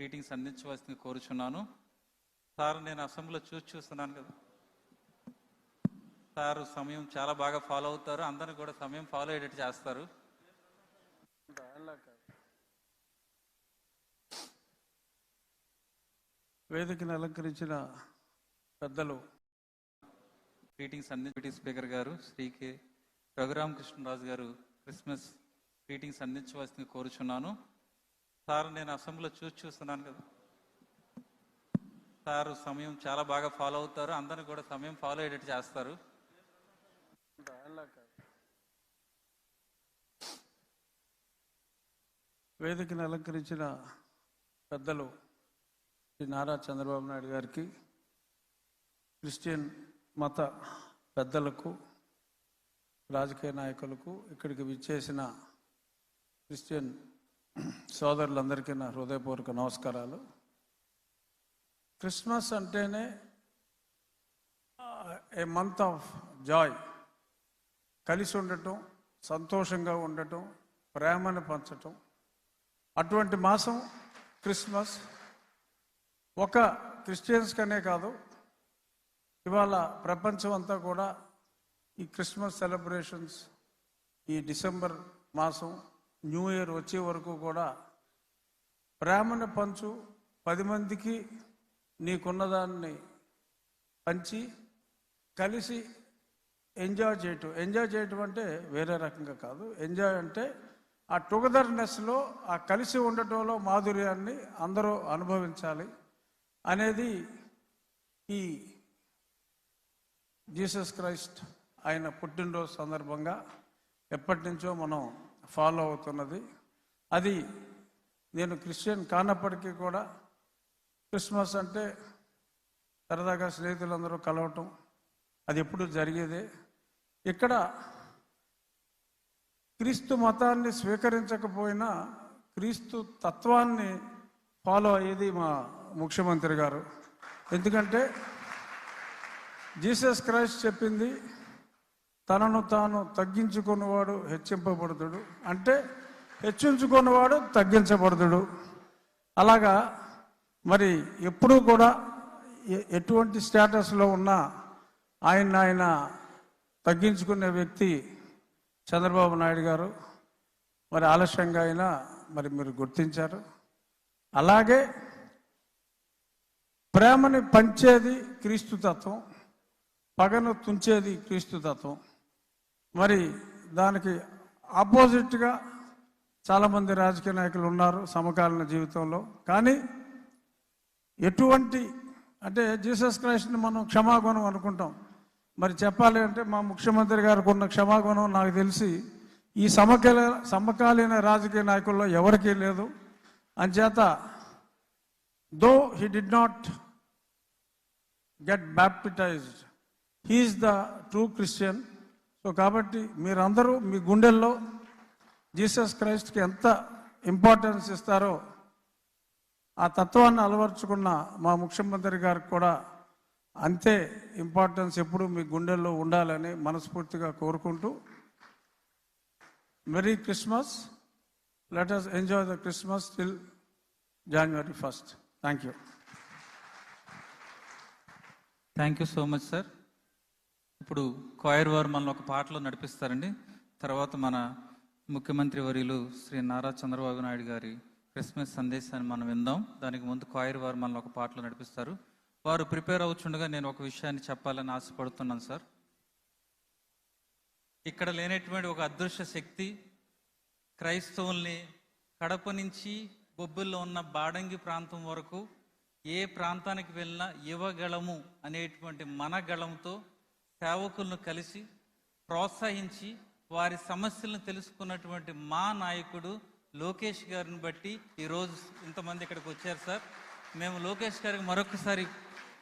Greetings అందించవలసింది కోరుచున్నాను. Sir నేను అసెంబ్లీలో చూసి చూస్తున్నాను కదా. సార్ సమయం చాలా బాగా ఫాలో అవుతారు. అందరిని కూడా సమయం ఫాలో అయ్యేటట్టు చేస్తారు. వేదికను అలంకరించిన పెద్దలు గ్రీటింగ్స్ అంది డిప్యూటీ స్పీకర్ గారు శ్రీ కె. రఘురామకృష్ణరాజు గారు క్రిస్మస్ గ్రీటింగ్స్ అందించవలసింది కోరుచున్నాను. సార్ నేను అసెంబ్లీలో చూసి చూస్తున్నాను కదా. సార్ సమయం చాలా బాగా ఫాలో అవుతారు. అందరిని కూడా సమయం ఫాలో అయ్యేటట్టు చేస్తారు. వేదికను అలంకరించిన పెద్దలు శ్రీ నారా చంద్రబాబు నాయుడు గారికి క్రిస్టియన్ మత పెద్దలకు రాజకీయ నాయకులకు ఇక్కడికి విచ్చేసిన క్రిస్టియన్ సోదరులందరికీ నా హృదయపూర్వక నమస్కారాలు. క్రిస్మస్ అంటేనే ఏ మంత్ ఆఫ్ జాయ్ కలిసి ఉండటం సంతోషంగా ఉండటం ప్రేమను పంచటం. అటువంటి మాసం క్రిస్మస్. ఒక క్రిస్టియన్స్కనే కాదు ఇవాళ ప్రపంచం అంతా కూడా ఈ క్రిస్మస్ సెలబ్రేషన్స్ ఈ డిసెంబర్ మాసం న్యూ ఇయర్ వచ్చే వరకు కూడా ప్రేమను పంచు పది మందికి నీకున్నదాన్ని పంచి కలిసి ఎంజాయ్ చేయటం. ఎంజాయ్ చేయటం అంటే వేరే రకంగా కాదు. ఎంజాయ్ అంటే ఆ టుగెదర్నెస్లో ఆ కలిసి ఉండటంలో మాధుర్యాన్ని అందరూ అనుభవించాలి అనేది ఈ జీసస్ క్రైస్ట్ ఆయన పుట్టినరోజు సందర్భంగా ఎప్పటి నుంచో మనం ఫాలో అవుతున్నది. అది నేను క్రిస్టియన్ కానప్పటికీ కూడా క్రిస్మస్ అంటే సరదాగా స్నేహితులందరూ కలవటం అది ఎప్పుడు జరిగేదే. ఇక్కడ క్రీస్తు మతాన్ని స్వీకరించకపోయినా క్రీస్తు తత్వాన్ని ఫాలో అయ్యేది మా ముఖ్యమంత్రి గారు. ఎందుకంటే జీసస్ క్రైస్ట్ చెప్పింది తనను తాను తగ్గించుకున్నవాడు హెచ్చింపబడతాడు. అంటే హెచ్చించుకున్నవాడు తగ్గించబడతాడు. అలాగా మరి ఎప్పుడూ కూడా ఎటువంటి స్టేటస్లో ఉన్నా ఆయన ఆయన తగ్గించుకునే వ్యక్తి చంద్రబాబు నాయుడు గారు మరి ఆలస్యంగా అయినా మరి మీరు గుర్తించారు. అలాగే ప్రేమని పంచేది క్రీస్తు తత్వం పగను తుంచేది క్రీస్తు తత్వం మరి దానికి ఆపోజిట్గా చాలామంది రాజకీయ నాయకులు ఉన్నారు సమకాలీన జీవితంలో. కానీ ఎటువంటి అంటే జీసస్ క్రైస్ట్ని మనం క్షమాగుణం అనుకుంటాం. మరి చెప్పాలి అంటే మా ముఖ్యమంత్రి గారికి ఉన్న క్షమాగుణం నాకు తెలిసి ఈ సమకాల సమకాలీన రాజకీయ నాయకుల్లో ఎవరికీ లేదు. అంచేత though he did not get baptised he is the true Christian. So కాబట్టి మీరందరూ మీ గుండెల్లో జీసస్ క్రైస్ట్కి ఎంత ఇంపార్టెన్స్ ఇస్తారో ఆ తత్వాన్ని అలవర్చుకున్న మా ముఖ్యమంత్రి గారికి కూడా అంతే ఇంపార్టెన్స్ ఎప్పుడు మీ గుండెల్లో ఉండాలని మనస్ఫూర్తిగా కోరుకుంటూ merry Christmas. Let us enjoy the Christmas till January first thank you thank you so much sir ఇప్పుడు కోయర్ వారు మనల్ని ఒక పాటలో నడిపిస్తారండి. తర్వాత మన ముఖ్యమంత్రి వర్యులు శ్రీ నారా చంద్రబాబు నాయుడు గారి క్రిస్మస్ సందేశాన్ని మనం విందాం. దానికి ముందు కోయర్ వారు మనల్ని ఒక పాటలో నడిపిస్తారు. వారు ప్రిపేర్ అవుతుండగా నేను ఒక విషయాన్ని చెప్పాలని ఆశపడుతున్నాను సార్. ఇక్కడ లేనటువంటి ఒక అదృశ్య శక్తి క్రైస్తవుల్ని కడప నుంచి బొబ్బుల్లో ఉన్న బాడంగి ప్రాంతం వరకు ఏ ప్రాంతానికి వెళ్ళినా యువగళము అనేటువంటి మన గళంతో సేవకులను కలిసి ప్రోత్సహించి వారి సమస్యలను తెలుసుకున్నటువంటి మా నాయకుడు లోకేష్ గారిని బట్టి ఈరోజు ఇంతమంది ఇక్కడికి వచ్చారు సార్. మేము లోకేష్ గారికి మరొకసారి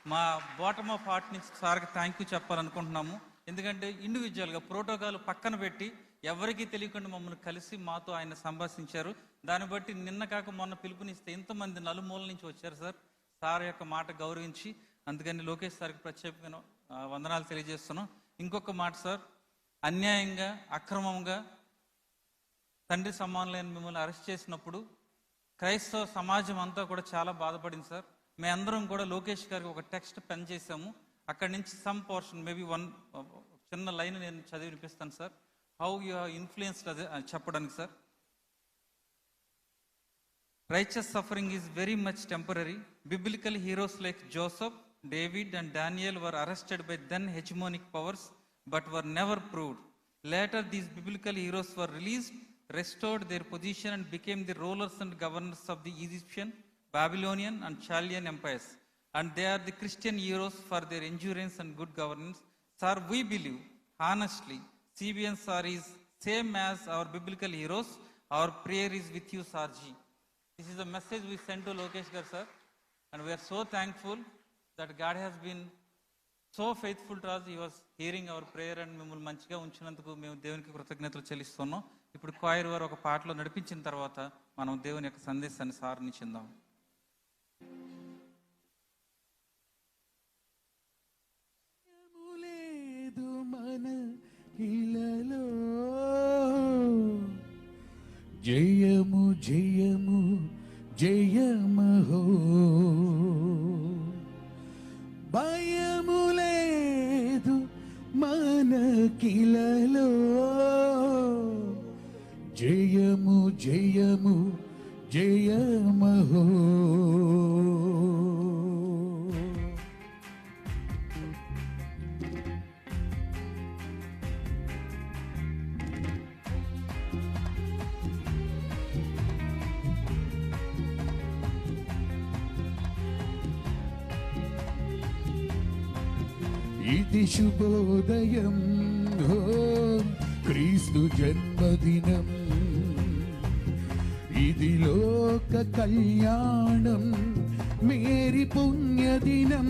మా బాటమ్ ఆఫ్ హార్ట్ నుంచి సార్కి థ్యాంక్ యూ చెప్పాలనుకుంటున్నాము. ఎందుకంటే ఇండివిజువల్గా ప్రోటోకాల్ పక్కన పెట్టి ఎవరికీ తెలియకుండా మమ్మల్ని కలిసి మాతో ఆయన సంభాషించారు. దాన్ని బట్టి నిన్న కాక మొన్న పిలుపునిస్తే ఎంతమంది నలుమూల నుంచి వచ్చారు సార్. సార్ యొక్క మాట గౌరవించి అందుకని లోకేష్ సార్కి ప్రత్యేకంగా వందనాలు తెలియజేస్తున్నాం. ఇంకొక మాట సార్. అన్యాయంగా అక్రమంగా తండ్రి సమానులైన మిమ్మల్ని అరెస్ట్ చేసినప్పుడు క్రైస్తవ సమాజం అంతా కూడా చాలా బాధపడింది సార్. మేమందరం కూడా లోకేష్ గారికి ఒక టెక్స్ట్ పెన్ చేశాము. అక్కడి నుంచి సమ్ పోర్షన్ మేబీ వన్ చిన్న లైన్ నేను చదివి వినిపిస్తాను సార్. హౌ యూ ఇన్ఫ్లుయెన్స్డ్ అదే చెప్పడానికి sir. Righteous suffering is very much temporary biblical heroes like Joseph David, and Daniel were arrested by then hegemonic powers but were never proved. Later, these biblical heroes were released, restored their position, and became the rulers and governors of the Egyptian, Babylonian, and Chaldean empires. And they are the Christian heroes for their endurance and good governance. Sir, we believe, honestly, CBN sir is same as our biblical heroes. Our prayer is with you, Sarji. This is a message we sent to Lokesh Gar sir, and we are so thankful that God has been so faithful to us he was hearing our prayer and మిమ్మల్ని మంచిగా ఉంచినందుకు మేము దేవునికి కృతజ్ఞతలు చెల్లిస్తున్నాం. ఇప్పుడు coir వారు ఒక పాటలో నడిపించిన తర్వాత మనం దేవుని యొక్క సందేశాన్ని సారణించిందాం లేదు మన ఇలలో జయము జయము జయమహో. భయము లేదు మనకిలలో. జయము జయము జయమహో ఇది శుభోదయం క్రీస్తు జన్మదినం. ఇది లోక కళ్యాణం. మేరి పుణ్యదినం.